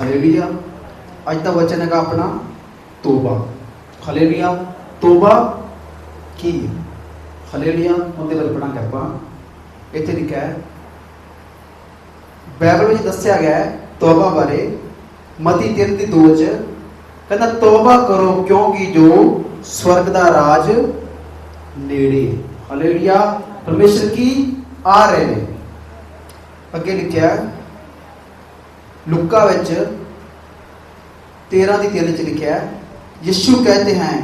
Hallelujah ਅੱਜ ਦਾ ਵਚਨ ਹੈਗਾ ਆਪਣਾ ਤੋਬਾ। ਹਾਲੇਲੂਇਆ ਤੋਬਾ ਕੀ ਹੈ? ਉਹਦੇ ਬਾਰੇ ਪੜਾਂਗੇ ਆਪਾਂ। ਇੱਥੇ ਲਿਖਿਆ ਹੈ ਬਾਈਬਲ ਵਿੱਚ ਦੱਸਿਆ ਗਿਆ ਹੈ ਤੋਬਾ ਬਾਰੇ ਮਤੀ 3 ਦੀ 2 ਚ ਕਹਿੰਦਾ ਤੋਬਾ ਕਰੋ ਕਿਉਂਕਿ ਜੋ ਸਵਰਗ ਦਾ ਰਾਜ ਨੇੜੇ ਹੈ। ਹਾਲੇਲੂਇਆ ਪਰਮੇਸ਼ਰ ਕੀ ਆ ਰਹੇ ਨੇ? ਅੱਗੇ ਲਿਖਿਆ ਹੈ, ਲੁੱਕਾ ਵਿੱਚ 13 ਦੀ 3 ਚ ਲਿਖਿਆ है यीशु कहते हैं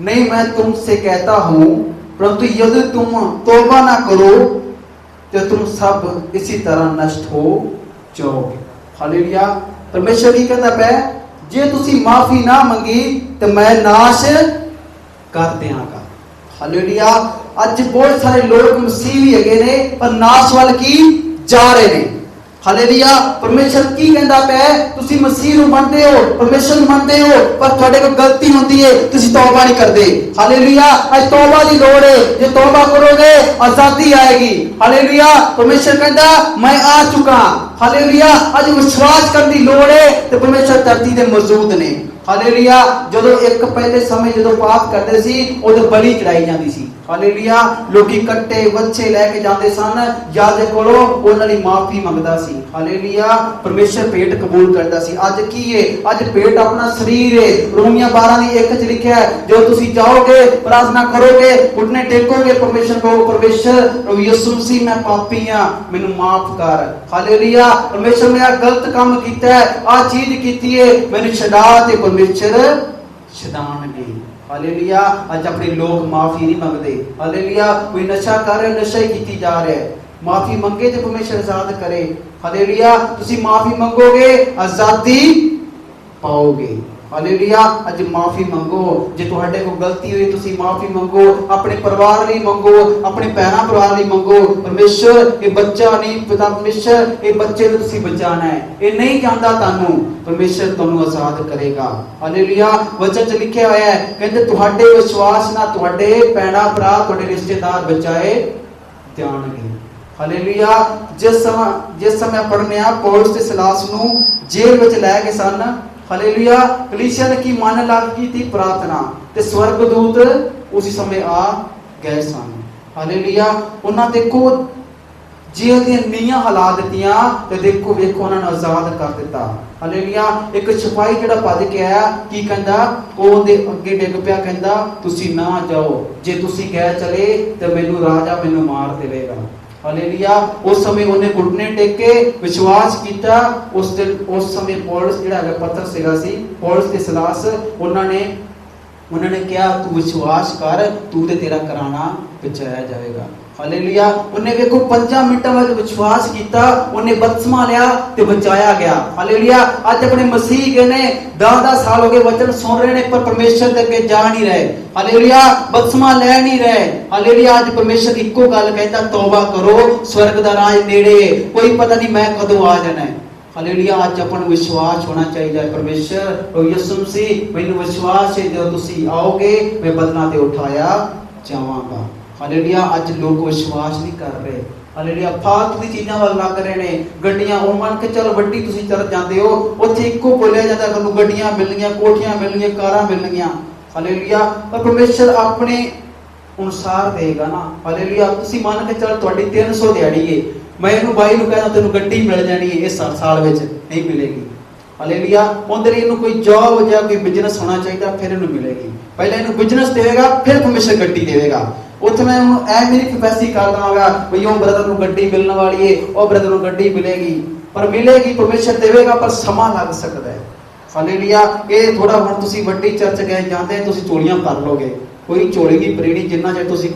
नहीं मैं तुमसे कहता हूं परंतु यदि तुम तौबा ना करो तो तुम सब इसी तरह नष्ट हो जाओगे हालेलुया परमेश्वर की कहता है ਜੇ ਤੁਸੀਂ ਮਾਫੀ ਨਾ ਮੰਗੀ ਤੇ ਮੈਂ ਨਾਸ਼ ਕਰ ਦਿਆਂਗਾ ਹਾਲੇਲੂਇਆ ਅੱਜ ਬਹੁਤ ਸਾਰੇ ਲੋਕ ਮਸੀਹ ਵੀ ਹੈਗੇ ਨੇ ਪਰ ਨਾਸ਼ ਵੱਲ ਕੀ ਜਾ ਰਹੇ ਨੇ ਹਾਲੇਲੂਇਆ, ਪਰਮੇਸ਼ਰ ਕੀ ਕਹਿੰਦਾ ਪਿਆ ਤੁਸੀਂ ਮਸੀਹ ਨੂੰ ਮੰਨਦੇ ਹੋ, ਪਰਮੇਸ਼ਰ ਨੂੰ ਮੰਨਦੇ ਹੋ, ਪਰ ਤੁਹਾਡੇ ਕੋਲ ਗਲਤੀ ਹੁੰਦੀ ਹੈ ਤੁਸੀਂ ਤੌਬਾ ਨਹੀਂ ਕਰਦੇ। ਹਾਲੇਲੂਇਆ, ਅੱਜ ਤੌਬਾ ਦੀ ਲੋੜ ਹੈ ਜੇ ਤੌਬਾ ਕਰੋਗੇ, ਆਜ਼ਾਦੀ ਆਏਗੀ। ਹਾਲੇਲੂਇਆ, ਪਰਮੇਸ਼ਰ ਕਹਿੰਦਾ, ਮੈਂ ਆ ਚੁੱਕਾ ਹਾਲੇਲੂਇਆ, ਅੱਜ ਵਿਸ਼ਵਾਸ ਕਰਨ ਦੀ ਲੋੜ ਹੈ ਤੇ ਪਰਮੇਸ਼ਰ ਧਰਤੀ ਤੇ ਮੌਜੂਦ ਨੇ। ਹਾਲੇਲੂਇਆ, ਜਦੋਂ ਇੱਕ ਪਹਿਲੇ ਸਮੇਂ ਜਦੋਂ ਪਾਪ ਕਰਦੇ ਸੀ, ਉਦੋਂ ਬਲੀ ਚੜਾਈ ਜਾਂਦੀ ਸੀ। ਹਾਲੇਲੂਇਆ, ਲੋਕੀ ਕੱਟੇ ਬੱਚੇ ਲੈ ਕੇ ਜਾਂਦੇ ਸਨ। ਯਾਦੇ ਕੋਲੋਂ ਉਹਨਾਂ ਦੀ ਮਾਫੀ ਮੰਗਦਾ ਸੀ। ਹਾਲੇਲੂਇਆ, ਪਰਮੇਸ਼ਰ ਭੇਟ ਕਬੂਲ ਕਰਦਾ ਸੀ। ਅੱਜ ਕੀ ਹੈ ਅੱਜ ਭੇਟ ਆਪਣਾ ਸਰੀਰ ਹੈ ਰੋਮੀਆਂ 12 ਦੀ ਇੱਕ ਚ ਲਿਖਿਆ ਹੈ, ਜੋ ਤੁਸੀਂ ਜਾਓਗੇ, ਪ੍ਰਾਰਥਨਾ ਕਰੋਗੇ ਘੁਟਨੇ ਟੇਕੋਗੇ ਪਰਮੇਸ਼ਰ ਕੋ ਪਰਮੇਸ਼ਰ ਪ੍ਰਭੂ ਯਿਸੂ ਮਸੀਹ, ਮੈਂ ਪਾਪੀ ਹਾਂ, ਮੈਨੂੰ ਮਾਫ ਕਰ। ਹਾਲੇਲੂਇਆ, ਪਰਮੇਸ਼ਰ ਨੇ ਆ ਗਲਤ ਕੰਮ ਕੀਤਾ ਹੈ ਆ ਚੀਜ਼ ਕੀਤੀ ਹੈ ਮੈਨੂੰ ਛਡਾ ਤੇ ਪਰਮੇਸ਼ਰ ਛਡਾਣਗੇ ਹਾਲੇਲੂਇਆ ਅੱਜ ਆਪਣੇ ਲੋਕ ਮਾਫੀ ਨਹੀਂ ਮੰਗਦੇ। ਹਾਲੇਲੂਇਆ ਕੋਈ ਨਸ਼ਾ ਕਰ ਰਿਹਾ, ਨਸ਼ਾ ਹੀ ਕੀਤੀ ਜਾ ਰਿਹਾ ਹੈ। ਮਾਫੀ ਮੰਗੇ ਤੇ ਪਰਮੇਸ਼ਰ ਆਜ਼ਾਦ ਕਰੇ। ਹਾਲੇਲੂਇਆ ਤੁਸੀਂ ਮਾਫੀ ਮੰਗੋਗੇ, ਆਜ਼ਾਦੀ ਪਾਓਗੇ। ਹਾਲੇਲੂਇਆ ਅੱਜ ਮਾਫੀ ਮੰਗੋ। ਜੇ ਤੁਹਾਡੇ ਕੋਲ ਗਲਤੀ ਹੋਈ, ਤੁਸੀਂ ਮਾਫੀ ਮੰਗੋ। ਆਪਣੇ ਪਰਿਵਾਰ ਲਈ ਮੰਗੋ, ਆਪਣੇ ਭੈਣਾਂ ਪਰਿਵਾਰ ਲਈ ਮੰਗੋ। ਪਰਮੇਸ਼ਰ, ਇਹ ਬੱਚਾ ਨਹੀਂ, ਪਿਤਾ ਪਰਮੇਸ਼ਰ, ਇਹ ਬੱਚੇ ਨੂੰ ਤੁਸੀਂ ਬਚਾਣਾ ਹੈ। ਇਹ ਨਹੀਂ ਚਾਹੁੰਦਾ ਤੁਹਾਨੂੰ। ਪਰਮੇਸ਼ਰ ਤੁਹਾਨੂੰ ਆਜ਼ਾਦ ਕਰੇਗਾ। ਹਾਲੇਲੂਇਆ ਵਚਨ 'ਚ ਲਿਖਿਆ ਹੋਇਆ ਹੈ, ਕਹਿੰਦੇ ਤੁਹਾਡੇ ਵਿਸ਼ਵਾਸ ਨਾਲ ਤੁਹਾਡੇ ਭੈਣਾਂ, ਭਰਾ ਤੁਹਾਡੇ ਰਿਸ਼ਤੇਦਾਰ ਬਚਾਏ ਜਾਣਗੇ। ਹਾਲੇਲੂਇਆ ਜਿਸ ਸਮਾਂ ਜਿਸ ਸਮੇਂ ਪੜਨੇ ਆ, ਪੌਲਸ ਤੇ ਸਿਲਾਸ ਨੂੰ ਜੇਲ੍ਹ ਵਿੱਚ ਲੈ ਕੇ ਸਨ ਹਾਲੇਲੂਇਆ ਕਲੀਸਿਆ ਨੇ ਕੀ ਮਨ ਲੱਗ ਕੀਤੀ? ਪ੍ਰਾਰਥਨਾ। ਤੇ ਸਵਰਗਦੂਤ ਉਸੇ ਸਮੇਂ ਆ ਗਏ ਸਨ। ਹਾਲੇਲੂਇਆ ਉਹਨਾਂ ਦੇਖੋ ਜੇਲ੍ਹ ਦੀਆਂ ਨੀਆਂ ਹਲਾ ਦਿੱਤੀਆਂ ਤੇ ਦੇਖੋ, ਵੇਖੋ, ਉਹਨਾਂ ਨੂੰ ਆਜ਼ਾਦ ਕਰ ਦਿੱਤਾ। ਹਾਲੇਲੂਇਆ ਇੱਕ ਸਿਪਾਹੀ ਜਿਹੜਾ ਭੱਜ ਕੇ ਆਇਆ, ਕੀ ਕਹਿੰਦਾ? ਉਹਦੇ ਅੱਗੇ ਡਿੱਗ ਪਿਆ, ਕਹਿੰਦਾ, ਤੁਸੀਂ ਨਾ ਜਾਓ। ਜੇ ਤੁਸੀਂ ਗਏ ਚਲੇ, ਤੇ ਮੈਨੂੰ ਰਾਜਾ ਮੈਨੂੰ ਮਾਰ ਦੇਵੇਗਾ। ਹਾਲੇਲੂਇਆ ਉਸ ਸਮੇਂ ਉਹਨੇ ਘੁਟਨੇ ਟੇਕੇ ਵਿਸ਼ਵਾਸ ਕੀਤਾ। ਉਸ ਦਿਨ, ਉਸ ਸਮੇਂ ਪੌਲਸ ਜਿਹੜਾ ਹੈਗਾ, ਪੱਤਰ ਸੀਗਾ ਸੀ, ਪੌਲਸ ਤੇ ਸਲਾਸ, ਉਹਨਾਂ ਨੇ ਉਹਨਾਂ ਨੇ ਕਿਹਾ, ਤੂੰ ਵਿਸ਼ਵਾਸ ਕਰ, ਤੂੰ ਤੇ ਤੇਰਾ ਕਰਾਣਾ ਬਚਾਇਆ ਜਾਵੇਗਾ। ਹਾਲੇਲੂਇਆ। ਉਹਨੇ ਵੇਖੋ 5 ਮਿੰਟਾਂ ਵਿੱਚ ਵਿਸ਼ਵਾਸ ਕੀਤਾ, ਉਹਨੇ ਬਪਤਿਸਮਾ ਲਿਆ ਤੇ ਬਚਾਇਆ ਗਿਆ। ਹਾਲੇਲੂਇਆ। ਅੱਜ ਆਪਣੇ ਮਸੀਹ ਕਹਿੰਦੇ 10-10 ਸਾਲ ਹੋ ਗਏ ਵਚਨ ਸੁਣ ਰਹੇ ਨੇ, ਪਰ ਪਰਮੇਸ਼ਰ ਦੇ ਅੱਗੇ ਜਾ ਨਹੀਂ ਰਹੇ। ਹਾਲੇਲੂਇਆ। ਬਪਤਿਸਮਾ ਲੈ ਨਹੀਂ ਰਹੇ। ਹਾਲੇਲੂਇਆ। ਅੱਜ ਪਰਮੇਸ਼ਰ ਇੱਕੋ ਗੱਲ ਕਹਿੰਦਾ ਤੌਬਾ ਕਰੋ, ਸਵਰਗ ਦਾ ਰਾਜ ਨੇੜੇ। ਕੋਈ ਪਤਾ ਨਹੀਂ ਮੈਂ ਕਦੋਂ ਆ ਜਾਣਾ ਹੈ। ਹਾਲੇਲੂਇਆ। ਅੱਜ ਆਪਾਂ ਨੂੰ ਵਿਸ਼ਵਾਸ ਹੋਣਾ ਚਾਹੀਦਾ ਹੈ। ਪਰਮੇਸ਼ਰ ਉਹ ਯਿਸੂ ਮਸੀਹ, ਮੈਨੂੰ ਵਿਸ਼ਵਾਸ ਹੈ ਜਦੋਂ ਤੁਸੀਂ ਆਓਗੇ, ਮੈਂ ਬਦਨਾ ਤੇ ਉਠਾਇਆ ਜਾਵਾਂਗਾ। ਹਾਲੇਲੂਇਆ ਅੱਜ ਲੋਕ ਵਿਸ਼ਵਾਸ ਨਹੀਂ ਕਰ ਰਹੇ। ਹਾਲੇਲੂਇਆ ਫਾਲਤੂ ਦੀ ਚੀਜ਼ਾਂ ਵੱਲ ਲੱਗ ਰਹੇ ਨੇ। ਗੱਡੀਆਂ, ਉਹ ਮੰਨ ਕੇ ਚਲ ਵੱਡੀ ਤੁਸੀਂ ਚਲ ਜਾਂਦੇ ਹੋ, ਉੱਥੇ ਇੱਕੋ ਬੋਲਿਆ ਜਾਂਦਾ ਤੁਹਾਨੂੰ ਗੱਡੀਆਂ ਮਿਲਣੀਆਂ, ਕੋਠੀਆਂ ਮਿਲਣੀਆਂ, ਕਾਰਾਂ ਮਿਲਣੀਆਂ। ਹਾਲੇਲੂਇਆ ਪਰ ਪਰਮੇਸ਼ਰ ਆਪਣੇ ਅਨੁਸਾਰ ਦੇਗਾ ਨਾ। ਹਾਲੇਲੂਇਆ ਤੁਸੀਂ ਮੰਨ ਕੇ ਚੱਲ ਤੁਹਾਡੀ 300 ਦਿਹਾੜੀ ਏ। ਮੈਂ ਇਹਨੂੰ ਬਾਈ ਨੂੰ ਕਹਿੰਦਾ, ਤੈਨੂੰ ਗੱਡੀ ਮਿਲ ਜਾਣੀ ਏ ਇਸ ਸਾਲ ਸਾਲ ਵਿੱਚ, ਨਹੀਂ ਮਿਲੇਗੀ। ਹਾਲੇਲੂਇਆ ਉਹਦੇ ਲਈ ਇਹਨੂੰ ਕੋਈ ਜੌਬ ਜਾਂ ਕੋਈ ਬਿਜ਼ਨਸ ਹੋਣਾ ਚਾਹੀਦਾ, ਫਿਰ ਇਹਨੂੰ ਮਿਲੇਗੀ। ਪਹਿਲਾਂ ਇਹਨੂੰ ਬਿਜ਼ਨਸ ਦੇਵੇਗਾ, ਫਿਰ ਪਰਮੇਸ਼ਰ ਗੱਡੀ ਦੇਵੇਗਾ। ਉੱਥੇ ਮੈਂ ਉਹਨੂੰ ਮੇਰੀ ਕਪੈਸਿਟੀ ਕਰ ਦਵਾਂਗਾ ਵੀ ਉਹ ਬ੍ਰਦਰ ਨੂੰ ਗੱਡੀ ਮਿਲਣ ਵਾਲੀ ਏ, ਉਹ ਬ੍ਰਦਰ ਨੂੰ ਗੱਡੀ ਮਿਲੇਗੀ। ਪਰ ਮਿਲੇਗੀ ਪਰਮੇਸ਼ਰ ਦੇਵੇਗਾ, ਪਰ ਸਮਾਂ ਲੱਗ ਸਕਦਾ ਹੈ। ਹਾਲੇਲੂਇਆ ਇਹ ਥੋੜਾ ਹੁਣ ਤੁਸੀਂ ਵੱਡੀ ਚਰਚ ਗਏ ਜਾਂਦੇ, ਤੁਸੀਂ ਚੋਲੀਆਂ ਭਰ ਲੋਗੇ। ਕੋਈ ਚੋਲੀ ਦੀ ਪ੍ਰੇਣੀ ਜਿੰਨਾ ਜੇ ਤੁਸੀਂ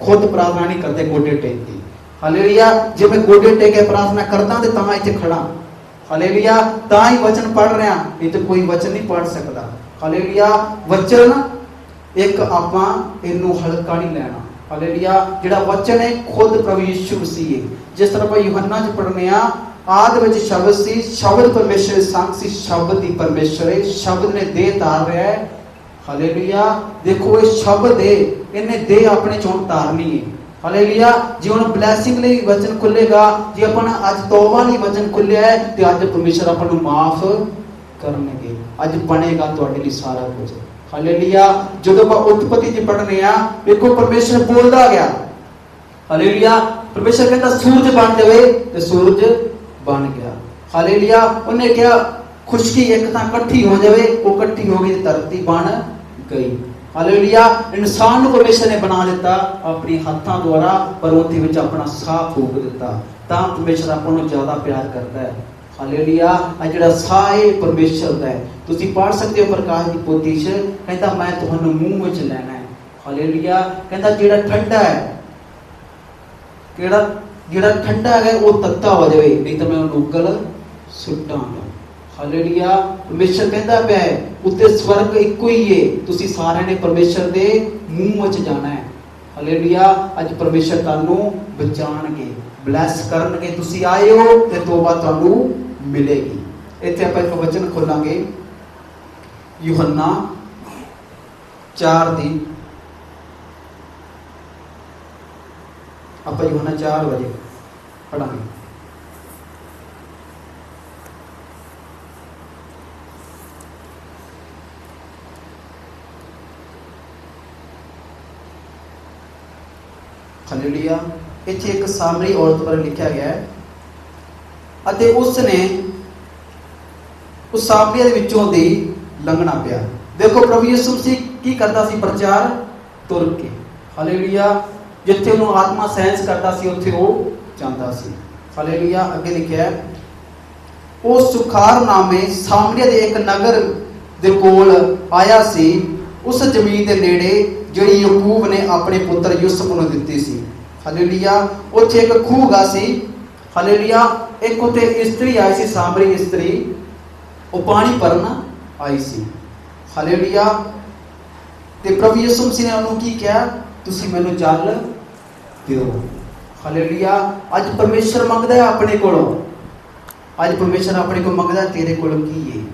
ਖੁਦ ਪ੍ਰਾਰਥਨਾ ਨਹੀਂ ਕਰਦੇ ਗੋਡੇ ਟੇਕਦੀ ਕੇ ਹਾਲੇਲੂਇਆ ਜੇ ਮੈਂ ਗੋਡੇ ਟੇਕ ਕੇ ਪ੍ਰਾਰਥਨਾ ਕਰਦਾ ਤੇ ਤਾਂ ਮੈਂ ਇੱਥੇ ਖੜਾ ਹਾਲੇਲੂਇਆ ਤਾਂ ਹੀ ਵਚਨ ਪੜ ਰਿਹਾ, ਨਹੀਂ ਤੇ ਕੋਈ ਵਚਨ ਨਹੀਂ ਪੜ ਸਕਦਾ। ਹਾਲੇਲੂਇਆ ਵਚਨ ਇੱਕ ਆਪਾਂ ਇਹਨੂੰ ਹਲਕਾ ਨਹੀਂ ਲੈਣਾ। ਹਾਲੇਲੂਇਆ, ਜਿਹੜਾ ਵਚਨ ਹੈ, ਖੁਦ ਪ੍ਰਭੂ ਯਿਸੂ ਮਸੀਹ ਹੈ। ਜਿਸ ਤਰ੍ਹਾਂ ਆਪਾਂ ਯੋਹੰਨਾ ਚ ਪੜ੍ਹਨੇ ਆ, ਆਦ ਵਿੱਚ ਸ਼ਬਦ ਸੀ, ਸ਼ਬਦ ਪਰਮੇਸ਼ਰ ਦੇ ਸ਼ਬਦ ਹੀ ਪਰਮੇਸ਼ਰ ਹੈ, ਸ਼ਬਦ ਨੇ ਦੇਹ ਧਾਰ ਰਿਹਾ ਹੈ। ਹਾਲੇਲੂਇਆ, ਦੇਖੋ ਇਹ ਸ਼ਬਦ ਹੈ, ਇਹਨੇ ਦੇਹ ਆਪਣੇ ਚੋਂ ਧਾਰਨੀ ਹੈ। ਹਾਲੇਲੂਇਆ, ਜੇ ਹੁਣ ਬਲੇਸਿੰਗ ਲਈ ਵਚਨ ਖੁੱਲੇਗਾ, ਜੇ ਆਪਾਂ ਅੱਜ ਤੋਬਾ ਲਈ ਵਚਨ ਖੁੱਲਿਆ ਹੈ, ਤੇ ਅੱਜ ਪਰਮੇਸ਼ਰ ਆਪਾਂ ਨੂੰ ਮਾਫ ਕਰਨਗੇ। ਅੱਜ ਬਣੇਗਾ ਤੁਹਾਡੇ ਲਈ ਸਾਰਾ ਕੁਝ। ਹਾਲੇਲੂਇਆ ਜਦੋਂ ਆਪਾਂ ਉਤਪਤੀ ਚ ਪੜ੍ਹਨੇ ਆ, ਵੇਖੋ ਪਰਮੇਸ਼ਰ ਬੋਲਦਾ ਗਿਆ। ਹਾਲੇਲੂਇਆ ਪਰਮੇਸ਼ਰ ਕਹਿੰਦਾ ਸੂਰਜ ਬਣ ਜਾਵੇ ਤੇ ਸੂਰਜ ਬਣ ਗਿਆ। ਹਾਲੇਲੂਇਆ ਉਹਨੇ ਕਿਹਾ, ਖੁਸ਼ਕੀ ਇੱਕ ਤਾਂ ਇਕੱਠੀ ਹੋ ਜਾਵੇ, ਉਹ ਇਕੱਠੀ ਹੋ ਗਈ ਤੇ ਧਰਤੀ ਬਣ ਗਈ। ਹਾਲੇਲੂਇਆ ਇਨਸਾਨ ਨੂੰ ਪਰਮੇਸ਼ਰ ਨੇ ਬਣਾ ਦਿੱਤਾ ਆਪਣੀ ਹੱਥਾਂ ਦੁਆਰਾ, ਪਰ ਉਹਦੇ ਵਿੱਚ ਆਪਣਾ ਸਾਹ ਫੂਕ ਦਿੱਤਾ। ਤਾਂ ਪਰਮੇਸ਼ਰ ਆਪਾਂ ਨੂੰ ਜ਼ਿਆਦਾ ਪਿਆਰ ਕਰਦਾ ਹੈ। ਹਾਲੇਲੂਇਆ ਆ ਜਿਹੜਾ ਸਾਹ ਹੈ ਪਰਮੇਸ਼ਰ ਦਾ ਹੈ। ਤੁਸੀਂ ਪੜ੍ਹ ਸਕਦੇ ਹੋ ਪ੍ਰਕਾਸ਼ ਦੀ ਪੋਥੀ 'ਚ, ਕਹਿੰਦਾ ਮੈਂ ਤੁਹਾਨੂੰ ਮੂੰਹ ਵਿੱਚ ਲੈਣਾ ਹੈ। ਹਾਲੇਲੂਇਆ ਕਹਿੰਦਾ ਜਿਹੜਾ ਠੰਡਾ ਹੈ, ਕਿਹੜਾ, ਜਿਹੜਾ ਠੰਡਾ ਹੈ ਉਹ ਤੱਤਾ ਹੋ ਜਾਵੇ, ਨਹੀਂ ਤਾਂ ਮੈਂ ਉਹਨੂੰ ਉਗਲ ਸੁੱਟਾਂਗਾ। ਹਾਲੇਲੂਇਆ ਪਰਮੇਸ਼ਰ ਕਹਿੰਦਾ ਪਿਆ ਹੈ, ਉੱਤੇ ਸਵਰਗ ਇੱਕੋ ਹੀ ਹੈ। ਤੁਸੀਂ ਸਾਰਿਆਂ ਨੇ ਪਰਮੇਸ਼ਰ ਦੇ ਮੂੰਹ ਵਿੱਚ ਜਾਣਾ ਹੈ। ਹਾਲੇਲੂਇਆ ਅੱਜ ਪਰਮੇਸ਼ਰ ਤੁਹਾਨੂੰ ਬਚਾਣਗੇ ਬਲੈਸ ਕਰਨਗੇ। ਤੁਸੀਂ ਆਏ ਹੋ, ਤੇ ਤੋਬਾ ਤੁਹਾਨੂੰ ਮਿਲੇਗੀ ਇੱਥੇ ਆਪਾਂ ਇੱਕ ਵਚਨ ਖੋਲਾਂਗੇ ਯੋਹੰਨਾ 4 ਦੀ ਆਪਾਂ ਯੋਹੰਨਾ 4 ਵਜੇ ਪੜਾਂਗੇ ਹਾਲੇਲੂਇਆ ਇੱਥੇ ਇੱਕ ਸਾਮਰੀ ਔਰਤ ਬਾਰੇ ਲਿਖਿਆ ਗਿਆ ਹੈ ਅਤੇ ਉਸ ਨੇ ਉਸ ਸਾਮਰੀਆ ਦੇ ਵਿੱਚੋਂ ਦੀ ਲੰਘਣਾ ਪਿਆ। ਦੇਖੋ, ਪ੍ਰਭੂ ਯਿਸੂ ਮਸੀਹ ਕੀ ਕਰਦਾ ਸੀ? ਪ੍ਰਚਾਰ ਤੁਰ ਕੇ। ਹਾਲੇਲੂਇਆ। ਜਿੱਥੇ ਉਹਨੂੰ ਆਤਮਾ ਸੈਂਸ ਕਰਦਾ ਸੀ, ਉੱਥੇ ਉਹ ਜਾਂਦਾ ਸੀ। ਹਾਲੇਲੂਇਆ। ਅੱਗੇ ਲਿਖਿਆ ਉਹ ਸੁਖਾਰ ਨਾਮੇ ਸਾਮਰੀਆ ਦੇ ਇੱਕ ਨਗਰ ਦੇ ਕੋਲ ਆਇਆ ਸੀ। ਉਸ ਜ਼ਮੀਨ ਦੇ ਨੇੜੇ ਜਿਹੜੀ ਯਾਕੂਬ ਨੇ ਆਪਣੇ ਪੁੱਤਰ ਯੂਸਫ ਨੂੰ ਦਿੱਤੀ ਸੀ। ਹਾਲੇਲੂਇਆ। ਉੱਥੇ ਇੱਕ ਖੂਹ ਗਾ ਸੀ। ਹਾਲੇਲੂਇਆ ਇੱਕ ਉੱਤੇ ਇਸਤਰੀ ਆਈ ਸੀ ਸਾਮਰੀ ਇਸਤਰੀ ਉਹ ਪਾਣੀ ਭਰਨ ਆਈ ਸੀ ਹਾਲੇਲੂਇਆ ਤੇ ਪ੍ਰਭੂ ਯਿਸੂ ਮਸੀਹ ਨੇ ਉਹਨੂੰ ਕੀ ਕਿਹਾ ਤੁਸੀਂ ਮੈਨੂੰ ਜਲ ਦਿਓ ਹਾਲੇਲੂਇਆ ਅੱਜ ਪਰਮੇਸ਼ਰ ਮੰਗਦਾ ਹੈ ਆਪਣੇ ਕੋਲੋਂ ਅੱਜ ਪਰਮੇਸ਼ਰ ਆਪਣੇ ਕੋਲ ਮੰਗਦਾ ਤੇਰੇ ਕੋਲ ਕੀ ਹੈ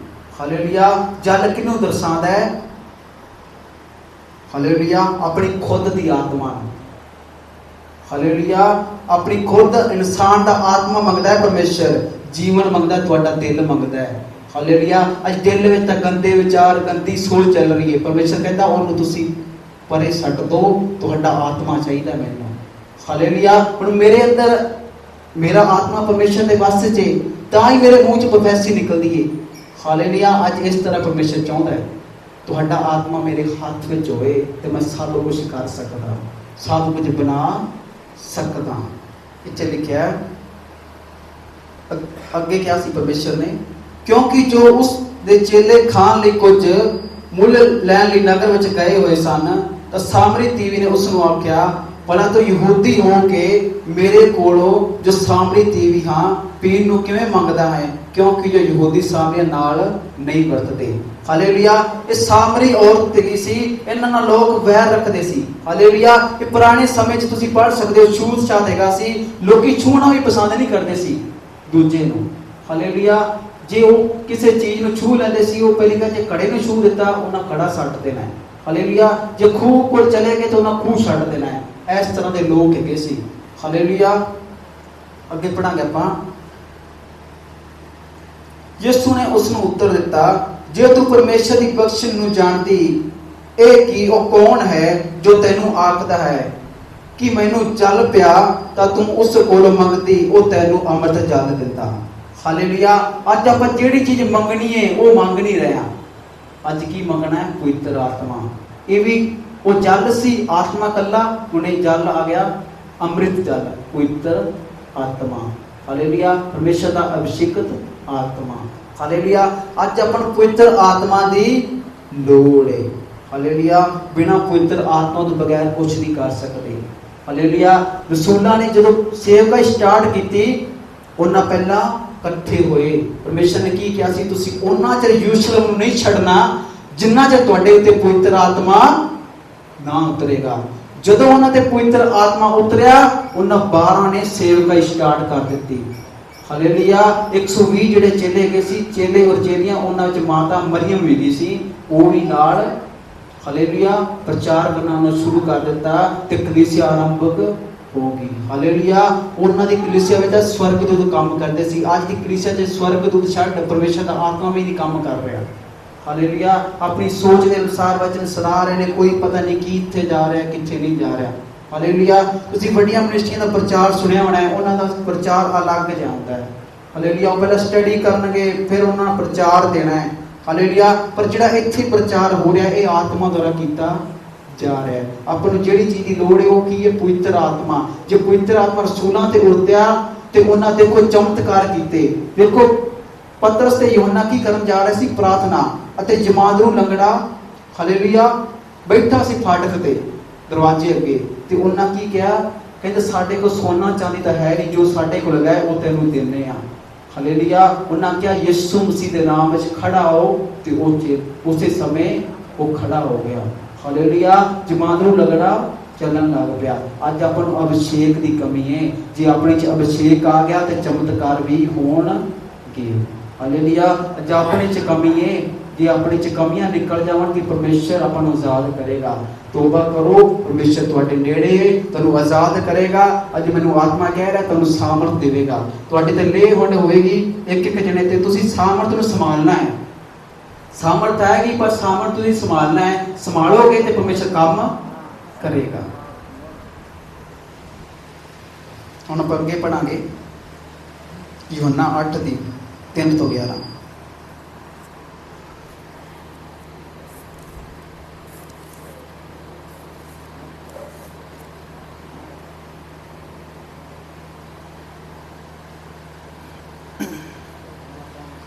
ਹਾਲੇਲੂਇਆ ਜਲ ਕਿਹਨੂੰ ਦਰਸਾਉਂਦਾ ਹੈ ਹਾਲੇਲੂਇਆ ਆਪਣੀ ਖੁਦ ਦੀ ਆਤਮਾ ਨੂੰ ਹਾਲੇਲੂਇਆ ਆਪਣੀ ਖੁਦ ਇਨਸਾਨ ਦਾ ਆਤਮਾ ਮੰਗਦਾ ਹੈ ਪਰਮੇਸ਼ਰ। ਜੀਵਨ ਮੰਗਦਾ ਤੁਹਾਡਾ ਦਿਲ ਮੰਗਦਾ ਹੈ। ਹਾਲੇਲੂਇਆ ਅੱਜ ਦਿਲ ਵਿੱਚ ਤਾਂ ਗੰਦੇ ਵਿਚਾਰ, ਗੰਦੀ ਸੋਚ ਚੱਲ ਰਹੀ ਹੈ। ਪਰਮੇਸ਼ਰ ਕਹਿੰਦਾ, ਉਹਨੂੰ ਤੁਸੀਂ ਪਰੇ ਛੱਡ ਦੋ। ਤੁਹਾਡਾ ਆਤਮਾ ਚਾਹੀਦਾ ਮੈਨੂੰ। ਹਾਲੇਲੂਇਆ ਹੁਣ ਮੇਰੇ ਅੰਦਰ ਮੇਰਾ ਆਤਮਾ ਪਰਮੇਸ਼ਰ ਦੇ ਵਾਸਤੇ 'ਚ ਤਾਂ ਹੀ ਮੇਰੇ ਮੂੰਹ 'ਚ ਪ੍ਰੋਫੈਸੀ ਨਿਕਲਦੀ ਹੈ। ਹਾਲੇਲੂਇਆ ਅੱਜ ਇਸ ਤਰ੍ਹਾਂ ਪਰਮੇਸ਼ਰ ਚਾਹੁੰਦਾ ਹੈ, ਤੁਹਾਡਾ ਆਤਮਾ ਮੇਰੇ ਹੱਥ ਵਿੱਚ ਹੋਵੇ ਤੇ ਮੈਂ ਸਭ ਕੁਝ ਕਰ ਸਕਦਾ। ਸਭ ਕੁਝ ਬਣਾ ਸਕਦਾ ਇੱਥੇ ਲਿਖਿਆ ਅੱਗੇ ਕਿਹਾ ਸੀ ਪਰਮੇਸ਼ਰ ਨੇ, ਕਿਉਂਕਿ ਜੋ ਉਸ ਦੇ ਚੇਲੇ ਖਾਣ ਲਈ ਕੁਝ ਮੁੱਲ ਲੈਣ ਲਈ ਨਗਰ ਵਿੱਚ ਗਏ ਹੋਏ ਸਨ, ਤਾਂ ਸਾਮਰੀ ਤੀਵੀ ਨੇ ਉਸ ਨੂੰ ਆਖਿਆ ਭਲਾ ਤੂੰ ਯਹੂਦੀ ਹੋ ਕੇ ਮੇਰੇ ਕੋਲੋਂ ਜੋ ਸਾਮਰੀ ਤੀਵੀ ਹਾਂ ਪੀਣ ਨੂੰ ਕਿਵੇਂ ਮੰਗਦਾ ਹੈ ਕਿਉਂਕਿ ਜੋ ਯਹੂਦੀ ਸਾਮਰੀਆਂ ਨਾਲ ਨਹੀਂ ਵਰਤਦੇ। ਹਾਲੇਲੂਇਆ, ਇਹ ਸਾਮਰੀ ਔਰਤ ਤੇਰੀ ਸੀ, ਇਹਨਾਂ ਨਾਲ ਲੋਕ ਵੈਰ ਰੱਖਦੇ ਸੀ। ਹਾਲੇਲੂਇਆ, ਇਹ ਪੁਰਾਣੇ ਸਮੇਂ 'ਚ ਤੁਸੀਂ ਪੜ੍ਹ ਸਕਦੇ ਹੋ, ਛੂਤ ਛਾਤ ਹੈਗਾ ਸੀ। ਲੋਕੀ ਛੂਣਾ ਵੀ ਪਸੰਦ ਨਹੀਂ ਕਰਦੇ ਸੀ ਦੂਜੇ ਨੂੰ। ਹਾਲੇਲੂਇਆ, ਜੇ ਉਹ ਕਿਸੇ ਚੀਜ਼ ਨੂੰ ਛੂ ਲੈਂਦੇ ਸੀ, ਉਹ ਪਹਿਲੀ ਗੱਲ ਜੇ ਕੜੇ ਨੂੰ ਛੂ ਦਿੱਤਾ, ਉਹਨਾਂ ਕੜਾ ਛੱਡ ਦੇਣਾ ਹੈ। ਹਾਲੇਲੂਇਆ, ਜੇ ਖੂਹ ਕੋਲ ਚਲੇ ਗਏ ਤਾਂ ਉਹਨਾਂ ਖੂਹ ਛੱਡ ਦੇਣਾ ਹੈ। ਇਸ ਤਰ੍ਹਾਂ ਦੇ ਲੋਕ ਹੈਗੇ ਸੀ। ਹਾਲੇਲੂਇਆ, ਅੱਗੇ ਪੜਾਂਗੇ ਆਪਾਂ। ਯਿਸੂ ਨੇ ਉਸ ਨੂੰ ਉੱਤਰ ਦਿੱਤਾ, ਜੇ ਤੂੰ ਪਰਮੇਸ਼ਰ ਦੀ ਬਖਸ਼ਿਸ਼ ਨੂੰ ਜਾਣਦੀ, ਇਹ ਕੀ, ਉਹ ਕੌਣ ਹੈ ਜੋ ਤੈਨੂੰ ਆਖਦਾ ਹੈ? ਕਿ ਮੈਨੂੰ ਚੱਲ ਪਿਆ ਤਾਂ ਤੂੰ ਉਸ ਕੋਲ ਮੰਗਦੀ, ਉਹ ਤੈਨੂੰ ਅੰਮ੍ਰਿਤ ਜਲ ਦਿੰਦਾ? ਹਾਲੇਲੂਇਆ, ਅੱਜ ਆਪਾਂ ਜਿਹੜੀ ਚੀਜ਼ ਮੰਗਣੀ ਹੈ ਉਹ ਮੰਗ ਨਹੀਂ ਰਹੇ ਹਾਂ। ਅੱਜ ਕੀ ਮੰਗਣਾ ਹੈ? ਪਵਿੱਤਰ ਆਤਮਾ। ਇਹ ਵੀ ਉਹ ਜਲ ਸੀ, ਆਤਮਾ ਕੱਲਾ ਹੁਣੇ ਜਲ ਆ ਗਿਆ, ਅੰਮ੍ਰਿਤ ਜਲ, ਪਵਿੱਤਰ ਆਤਮਾ। ਹਾਲੇਲੂਇਆ, ਪਰਮੇਸ਼ਰ ਦਾ ਅਭਿਸ਼ੇਕਤ ਆਤਮਾ। ਹਾਲੇਲੂਇਆ, ਅੱਜ ਆਪਾਂ ਨੂੰ ਪਵਿੱਤਰ ਆਤਮਾ ਦੀ ਲੋੜ ਹੈ ਹਾਲੇਲੂਇਆ, ਬਿਨਾ ਪਵਿੱਤਰ ਆਤਮਾ ਤੋਂ ਬਗੈਰ ਕੁਝ ਨਹੀਂ ਕਰ ਸਕਦੇ। ਹਾਲੇਲੂਇਆ, ਰਸੂਲਾਂ ਨੇ ਜਦੋਂ ਸੇਵਕਾ ਸਟਾਰਟ ਕੀਤੀ, ਉਹਨਾਂ ਪਹਿਲਾਂ ਇਕੱਠੇ ਹੋਏ। ਪਰਮੇਸ਼ਰ ਨੇ ਕੀ ਕਿਹਾ ਸੀ? ਤੁਸੀਂ ਉਹਨਾਂ ਚਿਰ ਯਰੂਸ਼ਲਮ ਨੂੰ ਨਹੀਂ ਛੱਡਣਾ, ਜਿੰਨਾ ਚਿਰ ਤੁਹਾਡੇ ਉੱਤੇ ਪਵਿੱਤਰ ਆਤਮਾ ਨਾ ਉਤਰੇਗਾ। ਜਦੋਂ ਉਹਨਾਂ ਤੇ ਪਵਿੱਤਰ ਆਤਮਾ ਉਤਰਿਆ, ਉਹਨਾਂ 12 ਨੇ ਸੇਵਕਾ ਸਟਾਰਟ ਕਰ ਦਿੱਤੀ। ਹਾਲੇਲੂਇਆ 120 ਜਿਹੜੇ ਚੇਲੇ ਗਏ ਸੀ, ਚੇਲੇ ਔਰ ਚੇਲੀਆਂ ਉਹਨਾਂ ਵਿੱਚ ਮਾਤਾ ਮਰੀਮ ਵੀ ਗਈ ਸੀ, ਉਹ ਵੀ ਨਾਲ। ਹਾਲੇਲੂਇਆ ਪ੍ਰਚਾਰ ਕਰਨਾ ਸ਼ੁਰੂ ਕਰ ਦਿੱਤਾ ਤੇ ਕਲੀਸਿਆ ਆਰੰਭਕ ਗਈ। ਹਾਲੇਲੂਇਆ ਉਹਨਾਂ ਦੀ ਕਲੀਸਿਆ ਵਿੱਚ ਤਾਂ ਸਵਰਗਦੂਤ ਕੰਮ ਕਰਦੇ ਸੀ। ਅੱਜ ਦੀ ਕਲੀਸਿਆ 'ਚ ਸਵਰਗਦੂਤ ਛੱਡ ਪਰਮੇਸ਼ਰ ਦਾ ਆਤਮਾ ਵੀ ਨਹੀਂ ਕੰਮ ਕਰ ਰਿਹਾ। ਹਾਲੇਲੂਇਆ, ਆਪਣੀ ਸੋਚ ਦੇ ਅਨੁਸਾਰ ਵਚਨ ਸੁਣਾ ਰਹੇ ਨੇ, ਕੋਈ ਪਤਾ ਨਹੀਂ ਕੀ ਜਾ ਰਿਹਾ, ਕਿੱਥੇ ਨਹੀਂ ਜਾ ਰਿਹਾ। ਹਾਲੇਲੂਇਆ, ਤੁਸੀਂ ਵੱਡੀਆਂ ਮਿਨਿਸਟਰੀਆਂ ਦਾ ਪ੍ਰਚਾਰ ਸੁਣਿਆ ਹੋਣਾ ਹੈ, ਉਹਨਾਂ ਦਾ ਪ੍ਰਚਾਰ ਅਲੱਗ ਜਾਂਦਾ ਹੈ। ਹਾਲੇਲੂਇਆ, ਉਹ ਪਹਿਲਾਂ ਸਟੱਡੀ ਕਰਨਗੇ, ਫਿਰ ਉਹਨਾਂ ਨੂੰ ਪ੍ਰਚਾਰ ਦੇਣਾ ਹੈ। ਹਾਲੇਲੂਇਆ, ਪਰ ਜਿਹੜਾ ਇੱਥੇ ਪ੍ਰਚਾਰ ਹੋ ਰਿਹਾ, ਇਹ ਆਤਮਾ ਦੁਆਰਾ ਕੀਤਾ ਜਾ ਰਿਹਾ ਹੈ। ਆਪਾਂ ਨੂੰ ਜਿਹੜੀ ਚੀਜ਼ ਦੀ ਲੋੜ ਹੈ, ਉਹ ਕੀ ਹੈ? ਪਵਿੱਤਰ ਆਤਮਾ। ਜੇ ਪਵਿੱਤਰ ਆਤਮਾ ਰਸੂਲਾਂ ਤੇ ਉਤਰਿਆ ਤੇ ਉਹਨਾਂ ਦੇ ਦੇਖੋ ਚਮਤਕਾਰ ਕੀਤੇ। ਦੇਖੋ, ਪਤਰਸ ਤੇ ਯੋਹੰਨਾ ਕੀ ਕਰਨ ਜਾ ਰਹੇ ਸੀ? ਪ੍ਰਾਰਥਨਾ। ਅਤੇ ਜਮਾਤ ਨੂੰ ਲੰਗੜਾ ਹਾਲੇਲੂਇਆ, ਬੈਠਾ ਸੀ ਫਾਟਕ ਤੇ, ਦਰਵਾਜ਼ੇ ਅੱਗੇ। ਤੇ ਉਹਨਾਂ ਕੀ ਕਿਹਾ? ਕਹਿੰਦੇ, ਸਾਡੇ ਕੋਲ ਸੋਨਾ ਚਾਂਦੀ ਤਾਂ ਹੈ ਨਹੀਂ, ਜੋ ਸਾਡੇ ਕੋਲ ਹੈ ਉਹ ਤੈਨੂੰ ਦਿੰਨੇ ਆ। ਹਾਲੇਲੂਇਆ, ਉਹਨਾਂ ਕਿਹਾ, ਯਿਸੂ ਮਸੀਹ ਦੇ ਨਾਮ ਵਿੱਚ ਖੜਾ ਹੋ, ਤੇ ਉਹ ਉਸੇ ਸਮੇਂ ਉਹ ਖੜਾ ਹੋ ਗਿਆ। ਹਾਲੇਲੂਇਆ, ਜਮਾਤ ਨੂੰ ਲੰਗੜਾ ਚੱਲਣ ਲੱਗ ਪਿਆ। ਅੱਜ ਆਪਾਂ ਨੂੰ ਅਭਿਸ਼ੇਕ ਦੀ ਕਮੀ ਹੈ ਜੇ ਆਪਣੇ ਚ ਅਭਿਸ਼ੇਕ ਆ ਗਿਆ, ਤੇ ਚਮਤਕਾਰ ਵੀ ਹੋਣਗੇ। ਹਾਲੇਲੂਇਆ, ਅੱਜ ਆਪਣੇ ਚ ਕਮੀ ਹੈ ਜੇ ਆਪਣੇ ਚ ਕਮੀਆਂ ਨਿਕਲ ਜਾਵਣ ਕਿ ਪਰਮੇਸ਼ਰ ਆਪਾਂ ਨੂੰ ਆਜ਼ਾਦ ਕਰੇਗਾ। ਤੋਬਾ ਕਰੋ, ਪਰਮੇਸ਼ਰ ਤੁਹਾਡੇ ਨੇੜੇ ਹੈ ਤੁਹਾਨੂੰ ਆਜ਼ਾਦ ਕਰੇਗਾ। ਅੱਜ ਮੈਨੂੰ ਆਤਮਾ ਕਹਿ ਰਿਹਾ, ਤੁਹਾਨੂੰ ਸਾਮਰਥ ਦੇਵੇਗਾ। ਤੁਹਾਡੇ ਤੇ ਲੇ ਹੁੰਡ ਹੋਏਗੀ ਇੱਕ ਇੱਕ ਜਣੇ ਤੇ ਤੁਸੀਂ ਸਾਮਰਥ ਨੂੰ ਸੰਭਾਲਣਾ ਹੈ। ਸਾਮਰਥ ਆਏਗੀ, ਪਰ ਸਾਮਰਥ ਤੁਸੀਂ ਸੰਭਾਲਣਾ ਹੈ। ਸੰਭਾਲੋਗੇ ਤੇ ਪਰਮੇਸ਼ਰ ਕੰਮ ਕਰੇਗਾ। ਹੁਣ ਆਪਾਂ ਅੱਗੇ ਪੜਾਂਗੇ। ਯੋਨਾ 8 ਦੀ 3 ਤੋਂ 11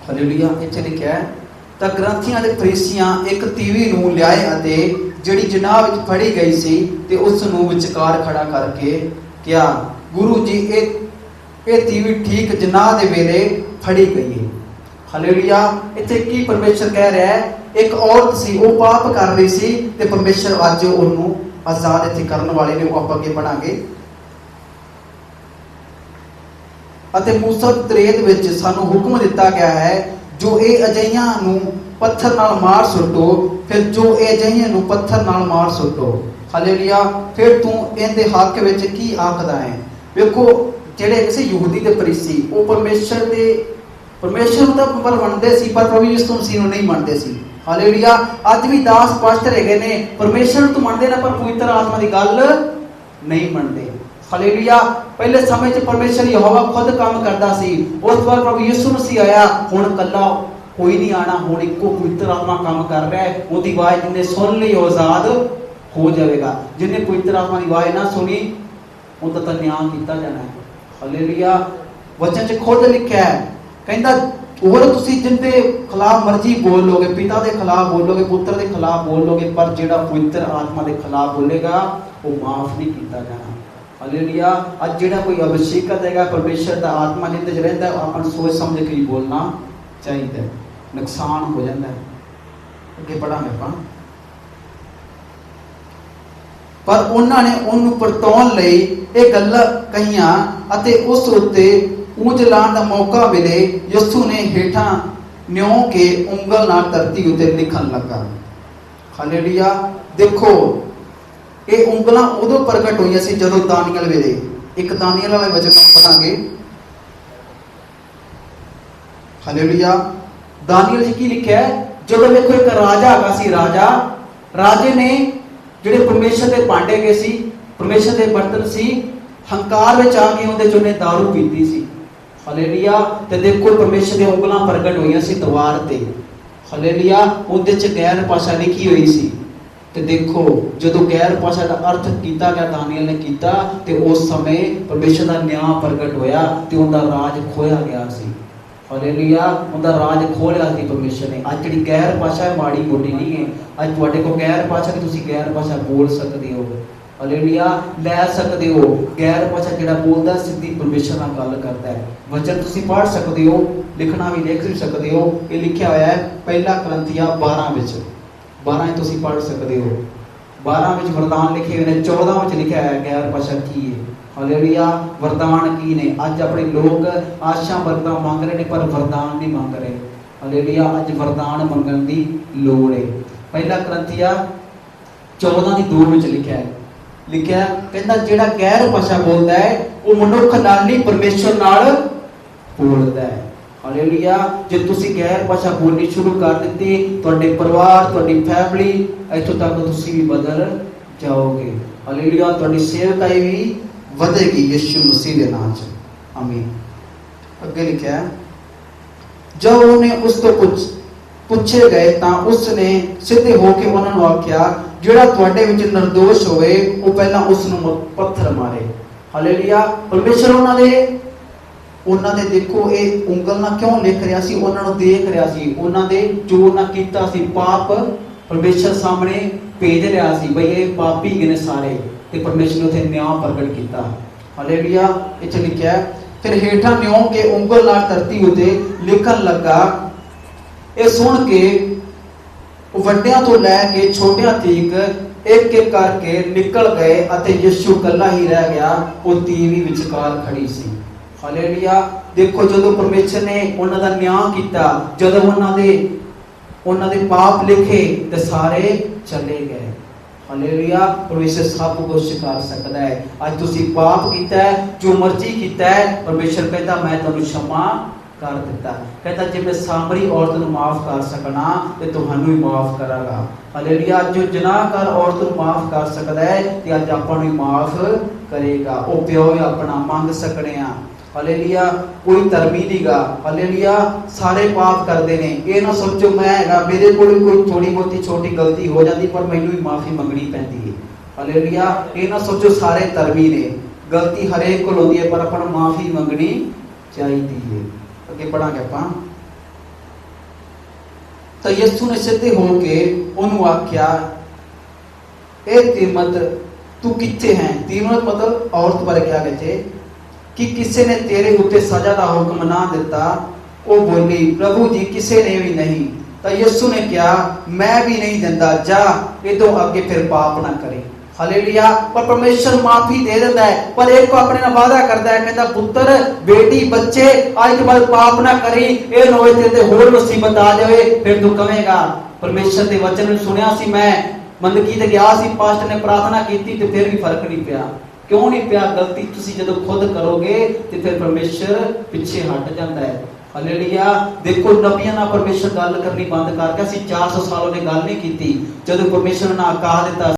ਹਾਲੇਲੂਇਆ ਇੱਥੇ ਲਿਖਿਆ ਹੈ, ਤਾਂ ਗ੍ਰੰਥੀਆਂ ਦੇ ਫਰੀਸੀਆਂ ਇੱਕ ਤੀਵੀ ਨੂੰ ਲਿਆਏ ਅਤੇ ਜਿਹੜੀ ਜਨਾਹ ਵਿੱਚ ਫੜੀ ਗਈ ਸੀ ਤੇ ਉਸ ਨੂੰ ਵਿਚਕਾਰ ਖੜਾ ਕਰਕੇ ਕਿਹਾ, ਗੁਰੂ ਜੀ, ਇਹ ਇਹ ਤੀਵੀ ਠੀਕ ਜਨਾਹ ਦੇ ਵੇਲੇ ਫੜੀ ਗਈ ਹੈ ਹਾਲੇਲੂਇਆ ਇੱਥੇ ਕੀ ਪਰਮੇਸ਼ਰ ਕਹਿ ਰਿਹਾ ਹੈ? ਇੱਕ ਔਰਤ ਸੀ, ਉਹ ਪਾਪ ਕਰ ਰਹੀ ਸੀ ਤੇ ਪਰਮੇਸ਼ਰ ਅੱਜ ਉਹਨੂੰ ਆਜ਼ਾਦ ਇੱਥੇ ਕਰਨ ਵਾਲੇ ਨੇ, ਉਹ ਆਪਾਂ ਅੱਗੇ ਪੜਾਂਗੇ ਅਤੇ ਮੂਸਾ ਦੀ ਵਿੱਚ ਸਾਨੂੰ ਹੁਕਮ ਦਿੱਤਾ ਗਿਆ ਹੈ, ਜੋ ਇਹ ਅਜਈਆਂ ਨੂੰ ਪੱਥਰ ਨਾਲ ਮਾਰ ਸੁੱਟੋ, ਫਿਰ ਜੋ ਇਹ ਅਜਈਆਂ ਨੂੰ ਪੱਥਰ ਨਾਲ ਮਾਰ ਸੁੱਟੋ। ਹਾਲੇਲੂਇਆ, ਫਿਰ ਤੂੰ ਇਹਦੇ ਹੱਕ ਵਿੱਚ ਕੀ ਆਖਦਾ ਹੈ? ਵੇਖੋ, ਜਿਹੜੇ ਕਿਸੇ ਯਹੂਦੀ ਦੇ ਫਰੀਸੀ, ਉਹ ਪਰਮੇਸ਼ਰ ਦੇ, ਪਰਮੇਸ਼ਰ ਨੂੰ ਤਾਂ ਪਰ ਮੰਨਦੇ ਸੀ, ਪਰ ਪ੍ਰਭੂ ਯਿਸੂ ਮਸੀਹ ਨੂੰ ਨਹੀਂ ਮੰਨਦੇ ਸੀ। ਹਾਲੇਲੂਇਆ, ਅੱਜ ਵੀ ਦਾਸ ਪਾਸਟਰ ਹੈਗੇ ਨੇ, ਪਰਮੇਸ਼ਰ ਨੂੰ ਤਾਂ ਮੰਨਦੇ ਨੇ, ਪਰ ਪਵਿੱਤਰ ਆਤਮਾ ਦੀ ਗੱਲ ਨਹੀਂ ਮੰਨਦੇ। ਹਾਲੇਲੂਇਆ ਪਹਿਲੇ ਸਮੇਂ 'ਚ ਪਰਮੇਸ਼ਰ ਯਹੋਵਾ ਖੁਦ ਕੰਮ ਕਰਦਾ ਸੀ। ਉਸ ਵਾਰ ਪ੍ਰਭੂ ਯਿਸੂ ਮਸੀਹ ਆਇਆ। ਹੁਣ ਕੱਲਾ ਕੋਈ ਨਹੀਂ ਆਣਾ। ਹੁਣ ਇੱਕੋ ਪਵਿੱਤਰ ਆਤਮਾ ਕੰਮ ਕਰ ਰਿਹਾ ਹੈ। ਉਹਦੀ ਆਵਾਜ਼ ਜਿਹਨੇ ਸੁਣ ਲਈ ਆਜ਼ਾਦ ਹੋ ਜਾਵੇਗਾ। ਜਿਹਨੇ ਪਵਿੱਤਰ ਆਤਮਾ ਦੀ ਆਵਾਜ਼ ਨਾ ਸੁਣੀ ਉਹਦਾ ਤਾਂ ਨਿਆਂ ਕੀਤਾ ਜਾਣਾ ਹੈ। ਹਾਲੇਲੂਇਆ ਵਚਨ 'ਚ ਖੁਦ ਲਿਖਿਆ ਹੈ। ਕਹਿੰਦਾ, ਹੋਰ ਤੁਸੀਂ ਜਿੰਦੇ ਖਿਲਾਫ ਮਰਜ਼ੀ ਬੋਲੋਗੇ, ਪਿਤਾ ਦੇ ਖਿਲਾਫ ਬੋਲੋਗੇ, ਪੁੱਤਰ ਦੇ ਖਿਲਾਫ ਬੋਲੋਗੇ, ਪਰ ਜਿਹੜਾ ਪਵਿੱਤਰ ਆਤਮਾ ਦੇ ਖਿਲਾਫ ਬੋਲੇਗਾ, ਉਹ ਮਾਫ ਨਹੀਂ ਕੀਤਾ ਜਾਣਾ। ਹਾਲੇਲੂਇਆ ਅੱਜ ਜਿਹੜਾ ਕੋਈ ਅਭਿਸ਼ੇਕਤ ਹੈਗਾ, ਪਰਮੇਸ਼ਰ ਦਾ ਆਤਮਾ ਜਿੰਦੇ ਚ ਰਹਿੰਦਾ ਆਪਾਂ ਨੂੰ ਸੋਚ ਸਮਝ ਕੇ ਹੀ ਬੋਲਣਾ ਚਾਹੀਦਾ ਨੁਕਸਾਨ ਹੋ ਜਾਂਦਾ ਹੈ। ਅੱਗੇ ਪੜਾਂਗੇ ਆਪਾਂ। ਪਰ ਉਹਨਾਂ ਨੇ ਉਹਨੂੰ ਪਰਤਾਉਣ ਲਈ ਇਹ ਗੱਲਾਂ ਕਹੀਆਂ ਅਤੇ ਉਸ ਉੱਤੇ ਉਂਝ ਲਾਉਣ ਦਾ ਮੌਕਾ ਮਿਲੇ, ਯਿਸੂ ਨੇ ਹੇਠਾਂ ਨਿਉ ਕੇ ਉਂਗਲ ਨਾਲ ਧਰਤੀ ਉੱਤੇ ਲਿਖਣ ਲੱਗਾ। ਹਾਲੇਲੂਇਆ ਦੇਖੋ ਇਹ ਉਂਗਲਾਂ ਉਦੋਂ ਪ੍ਰਗਟ ਹੋਈਆਂ ਸੀ ਜਦੋਂ ਦਾਨੀਅਲ ਵੇਲੇ। ਇੱਕ ਦਾਨੀਅਲ ਵਾਲੇ ਵਚਨ ਨੂੰ ਪੜਾਂਗੇ ਹਾਲੇਲੂਇਆ ਦਾਨੀਅਲ ਜੀ ਕੀ ਲਿਖਿਆ ਜਦੋਂ ਵੇਖੋ ਇੱਕ ਰਾਜਾ ਹੈਗਾ ਸੀ, ਰਾਜਾ। ਰਾਜੇ ਨੇ ਜਿਹੜੇ ਪਰਮੇਸ਼ਰ ਦੇ ਭਾਂਡੇ ਗਏ ਸੀ, ਪਰਮੇਸ਼ਰ ਦੇ ਬਰਤਨ ਸੀ, ਹੰਕਾਰ ਵਿੱਚ ਆ ਕੇ ਉਹਦੇ ਚੋਂ ਨੇ दारू ਪੀਤੀ ਸੀ। ਹਾਲੇਲੂਇਆ ਤੇ ਦੇਖੋ ਪਰਮੇਸ਼ਰ ਦੀਆਂ ਉਂਗਲਾਂ ਪ੍ਰਗਟ ਹੋਈਆਂ ਸੀ ਦੀਵਾਰ ਤੇ। ਹਾਲੇਲੂਇਆ ਉਹਦੇ ਚ ਗੈਰ ਭਾਸ਼ਾ ਲਿਖੀ ਹੋਈ ਸੀ। ਤੇ ਦੇਖੋ, ਜਦੋਂ ਗੈਰ ਭਾਸ਼ਾ ਦਾ ਅਰਥ ਕੀਤਾ ਗਿਆ, ਦਾਨੀਅਲ ਨੇ ਕੀਤਾ, ਤੇ ਉਸ ਸਮੇਂ ਪਰਮੇਸ਼ਰ ਦਾ ਨਿਆਂ ਪ੍ਰਗਟ ਹੋਇਆ ਤੇ ਉਹਦਾ ਰਾਜ ਖੋਇਆ ਗਿਆ ਸੀ। ਹਾਲੇਲੂਇਆ, ਉਹਦਾ ਰਾਜ ਖੋਲਿਆ ਸੀ ਪਰਮੇਸ਼ਰ ਨੇ। ਅੱਜ ਜਿਹੜੀ ਗੈਰ ਭਾਸ਼ਾ ਮਾੜੀ ਮੋਟੀ ਨਹੀਂ ਹੈ। ਅੱਜ ਤੁਹਾਡੇ ਕੋਲ ਗੈਰ ਭਾਸ਼ਾ ਕਿ ਤੁਸੀਂ ਗੈਰ ਭਾਸ਼ਾ ਬੋਲ ਸਕਦੇ ਹੋ। ਹਾਲੇਲੂਇਆ, ਲੈ ਸਕਦੇ ਹੋ। ਗੈਰ ਭਾਸ਼ਾ ਜਿਹੜਾ ਬੋਲਦਾ, ਸਿੱਧੀ ਪਰਮੇਸ਼ਰ ਨਾਲ ਗੱਲ ਕਰਦਾ ਹੈ। ਵਚਨ ਤੁਸੀਂ ਪੜ੍ਹ ਸਕਦੇ ਹੋ, ਲਿਖਣਾ ਵੀ ਲਿਖ ਵੀ ਸਕਦੇ ਹੋ। ਇਹ ਲਿਖਿਆ ਹੋਇਆ ਹੈ, ਪਹਿਲਾ ਕਰੰਥੀਆ 12 ਵਿੱਚ। 12 'ਚ ਤੁਸੀਂ ਪੜ੍ਹ ਸਕਦੇ ਹੋ। 12 ਵਿੱਚ ਵਰਦਾਨ ਲਿਖੇ ਹੋਏ ਨੇ 14 ਵਿੱਚ ਲਿਖਿਆ ਹੈ, ਗੈਰ ਭਾਸ਼ਾ ਕੀ ਹੈ? ਹਾਲੇਲੂਇਆ ਵਰਦਾਨ ਕੀ ਨੇ? ਅੱਜ ਆਪਣੇ ਲੋਕ ਆਸ਼ਾ ਵਰਦਾਨ ਮੰਗ ਰਹੇ ਨੇ, ਪਰ ਵਰਦਾਨ ਨਹੀਂ ਮੰਗ ਰਹੇ। ਹਾਲੇਲੂਇਆ ਅੱਜ ਵਰਦਾਨ ਮੰਗਣ ਦੀ ਲੋੜ ਹੈ। ਪਹਿਲਾ ਕਰੰਥੀਆ 14 ਦੀ 2 ਵਿੱਚ ਲਿਖਿਆ ਹੈ। ਲਿਖਿਆ, ਕਹਿੰਦਾ ਜਿਹੜਾ ਗੈਰ ਭਾਸ਼ਾ ਬੋਲਦਾ ਹੈ, ਉਹ ਮਨੁੱਖ ਨਾਲ ਨਹੀਂ, ਪਰਮੇਸ਼ਵਰ ਨਾਲ ਬੋਲਦਾ ਹੈ। ਹਾਲੇਲੂਇਆ ਜੇ ਤੁਸੀਂ ਗੈਰ ਭਾਸ਼ਾ ਬੋਲਣੀ ਸ਼ੁਰੂ ਕਰ ਦਿੱਤੀ ਤੁਹਾਡੇ ਪਰਿਵਾਰ ਤੁਹਾਡੀ ਫੈਮਿਲੀ ਇੱਥੋਂ ਤੱਕ ਤੁਸੀਂ ਵੀ ਬਦਲ ਜਾਓਗੇ। ਹਾਲੇਲੂਇਆ ਤੁਹਾਡੀ ਸੇਵਕਾਈ ਵੀ ਵਧੇਗੀ ਯਿਸੂ ਮਸੀਹ ਦੇ ਨਾਮ 'ਚ। ਆਮੀਨ। ਅੱਗੇ ਲਿਖਿਆ ਹੈ, ਜਦ ਉਹਨੇ ਉਸ ਤੋਂ ਪੁੱਛ ਪੁੱਛੇ ਗਏ ਤਾਂ ਉਸ ਨੇ ਸਿੱਧੇ ਹੋ ਕੇ ਉਹਨਾਂ ਨੂੰ ਆਖਿਆ ਜਿਹੜਾ ਤੁਹਾਡੇ ਵਿੱਚ ਨਿਰਦੋਸ਼ ਹੋਵੇ ਉਹ ਪਹਿਲਾਂ ਉਸ ਨੂੰ ਪੱਥਰ ਮਾਰੇ। ਹਾਲੇਲੂਇਆ ਪਰਮੇਸ਼ਰ ਉਹਨਾਂ ਦੇ ਉਹਨਾਂ ਦੇ ਦੇਖੋ ਇਹ ਉਂਗਲ ਨਾਲ ਕਿਉਂ ਲਿਖ ਰਿਹਾ ਸੀ? ਉਹਨਾਂ ਨੂੰ ਦੇਖ ਰਿਹਾ ਸੀ। ਉਹਨਾਂ ਦੇ ਜੋ ਉਹਨਾਂ ਕੀਤਾ ਸੀ, ਪਾਪ ਪਰਮੇਸ਼ਰ ਸਾਹਮਣੇ ਭੇਜ ਰਿਹਾ ਸੀ। ਬਈ ਇਹ ਪਾਪੀ ਹੈਗੇ ਸਾਰੇ ਤੇ ਪਰਮੇਸ਼ਰ ਨੇ ਉਥੇ ਨਿਆਂ ਪ੍ਰਗਟ ਕੀਤਾ। ਹਾਲੇਲੂਇਆ ਇੱਥੇ ਲਿਖਿਆ ਫਿਰ ਹੇਠਾਂ ਨਿਉ ਕੇ ਉਂਗਲ ਨਾਲ ਧਰਤੀ ਉਤੇ ਲਿਖਣ ਲੱਗਾ, ਇਹ ਸੁਣ ਕੇ ਵੱਡਿਆਂ ਤੋਂ ਲੈ ਕੇ ਛੋਟਿਆਂ ਤੀਕ ਇੱਕ ਇੱਕ ਕਰਕੇ ਨਿਕਲ ਗਏ ਅਤੇ ਯਿਸੂ ਕੱਲਾ ਹੀ ਰਹਿ ਗਿਆ। ਉਹ ਤੀਵੀ ਵਿਚਕਾਰ ਖੜੀ ਸੀ। ਹਾਲੇਲੂਇਆ। ਦੇਖੋ ਜਦੋਂ ਪਰਮੇਸ਼ਰ ਨੇ ਉਹਨਾਂ ਦਾ ਨਿਆਂ ਕੀਤਾ, ਜਦੋਂ ਉਹਨਾਂ ਦੇ ਉਹਨਾਂ ਦੇ ਪਾਪ ਲਿਖੇ ਤੇ ਸਾਰੇ ਚਲੇ ਗਏ। ਹਾਲੇਲੂਇਆ, ਪਰਮੇਸ਼ਰ ਸਭ ਕੁਝ ਸਿਖਾ ਸਕਦਾ ਹੈ। ਅੱਜ ਤੁਸੀਂ ਪਾਪ ਕੀਤਾ ਜੋ ਮਰਜ਼ੀ ਕੀਤਾ ਪਰਮੇਸ਼ਰ ਕਹਿੰਦਾ, ਮੈਂ ਤੁਹਾਨੂੰ ਸ਼ਮਾ ਕਰ ਦਿੱਤਾ। ਕਹਿੰਦਾ, ਜੇ ਮੈਂ ਸਾਮਰੀ ਔਰਤ ਨੂੰ ਮਾਫ ਕਰ ਸਕਣਾ, ਤੇ ਤੁਹਾਨੂੰ ਵੀ ਮਾਫ ਕਰਾਂਗਾ। ਹਾਲੇਲੂਇਆ, ਜੋ ਜਨਾਹਕਾਰ ਔਰਤ ਨੂੰ ਮਾਫ ਕਰ ਸਕਦਾ ਹੈ, ਤੇ ਅੱਜ ਆਪਾਂ ਨੂੰ ਮਾਫ ਕਰੇਗਾ। ਉਹ ਪਿਓ ਆਪਣਾ ਮੰਗ ਸਕਣੇ ਆ। ਹਾਲੇਲੂਇਆ ਕੋਈ ਤਰਮੀ ਨਹੀਂਗਾ ਹਾਲੇਲੂਇਆ ਸਾਰੇ ਪਾਪ ਕਰਦੇ ਨੇ। ਇਹ ਨਾ ਸੋਚੋ, ਮੈਂ ਹੈਗਾ, ਮੇਰੇ ਕੋਲ ਕੋਈ ਥੋੜੀ ਬਹੁਤੀ ਛੋਟੀ ਗਲਤੀ ਹੋ ਜਾਂਦੀ, ਪਰ ਮੈਨੂੰ ਵੀ ਮਾਫੀ ਮੰਗਣੀ ਪੈਂਦੀ ਹੈ ਹਾਲੇਲੂਇਆ ਇਹ ਨਾ ਸੋਚੋ, ਸਾਰੇ ਧਰਮੀ ਨੇ। ਗਲਤੀ ਹਰੇਕ ਕੋਲ ਹੁੰਦੀ ਹੈ ਪਰ ਆਪਾਂ ਨੂੰ ਮਾਫੀ ਮੰਗਣੀ ਚਾਹੀਦੀ ਹੈ ਅੱਗੇ ਪੜਾਂਗੇ ਆਪਾਂ। ਤਾਂ ਯਿਸੂ ਨੇ ਸਿੱਧੇ ਹੋ ਕੇ ਉਹਨੂੰ ਆਖਿਆ, ਇਹ ਤੀਮਤ ਤੂੰ ਕਿੱਥੇ ਹੈ? ਤੀਮਤ ਮਤਲਬ ਔਰਤ ਬਾਰੇ ਕਿਹਾ ਗਿਆ ਕਿ ਕਿਸੇ ਨੇ ਤੇਰੇ ਉੱਤੇ ਸਜ਼ਾ ਦਾ ਹੁਕਮ ਨਾ ਦਿੱਤਾ, ਉਹ ਬੋਲੀ, ਪ੍ਰਭੂ ਜੀ, ਕਿਸੇ ਨੇ ਵੀ ਨਹੀਂ। ਤਾਂ ਯਿਸੂ ਨੇ ਕਿਹਾ, ਮੈਂ ਵੀ ਨਹੀਂ ਦਿੰਦਾ, ਜਾ ਇਹ ਤੋਂ ਅੱਗੇ ਫਿਰ ਪਾਪ ਨਾ ਕਰੇ। ਹਾਲੇਲੂਇਆ, ਪਰ ਪਰਮੇਸ਼ਰ ਮਾਫੀ ਦੇ ਦਿੰਦਾ ਹੈ, ਪਰ ਇੱਕ ਆਪਣੇ ਨਾਲ ਵਾਅਦਾ ਕਰਦਾ ਹੈ, ਕਹਿੰਦਾ, ਪੁੱਤਰ, ਬੇਟੀ, ਬੱਚੇ ਅੱਜ ਤੋਂ ਬਾਅਦ ਪਾਪ ਨਾ ਕਰੀ, ਇਹ ਨਾ ਹੋਏ ਤੇਰੇ ਤੇ ਹੋਰ ਮੁਸੀਬਤ ਆ ਜਾਵੇ, ਫਿਰ ਤੂੰ ਕਵੇਂਗਾ। ਪਰਮੇਸ਼ਰ ਦੇ ਵਚਨ ਨੂੰ ਸੁਣਿਆ ਸੀ ਮੈਂ, ਮੰਦਕੀ ਤੇ ਗਿਆ ਸੀ, ਪਾਸਟਰ ਨੇ ਪ੍ਰਾਰਥਨਾ ਕੀਤੀ ਤੇ ਫਿਰ ਵੀ ਫ਼ਰਕ ਨਹੀਂ ਪਿਆ। ਕਿਉਂ ਨਹੀਂ ਪਿਆ? ਗਲਤੀ ਤੁਸੀਂ ਜਦੋਂ ਖੁਦ ਕਰੋਗੇ ਤੇ ਫਿਰ ਪਰਮੇਸ਼ਰ ਪਿੱਛੇ ਹਟ ਜਾਂਦਾ ਹੈ। ਹਾਲੇਲੂਇਆ ਦੇਖੋ, ਨਬੀਆਂ ਨਾਲ ਪਰਮੇਸ਼ਰ ਗੱਲ ਕਰਨੀ ਬੰਦ ਕਰ ਗਿਆ। ਸੀ 400 ਸਾਲ ਉਹਨੇ ਗੱਲ ਨਹੀਂ ਕੀਤੀ। ਜਦੋਂ ਪਰਮੇਸ਼ਰ ਨੇ ਆਕਾਹ ਦਿੱਤਾ